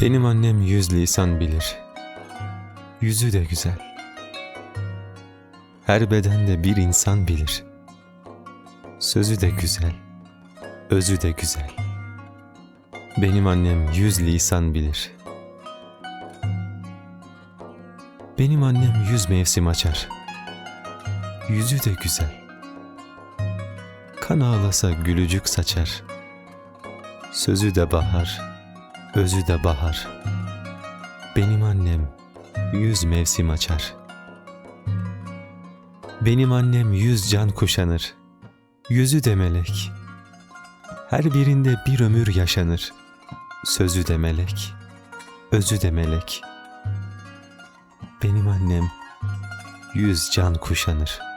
Benim annem yüz lisan bilir. Yüzü de güzel. Her bedende bir insan bilir. Sözü de güzel. Özü de güzel. Benim annem yüz lisan bilir. Benim annem yüz mevsim açar. Yüzü de güzel. Kan ağlasa gülücük saçar. Sözü de bahar, özü de bahar. Benim annem yüz mevsim açar. Benim annem yüz can kuşanır. Yüzü de melek. Her birinde bir ömür yaşanır. Sözü de melek, özü de melek. Benim annem yüz can kuşanır.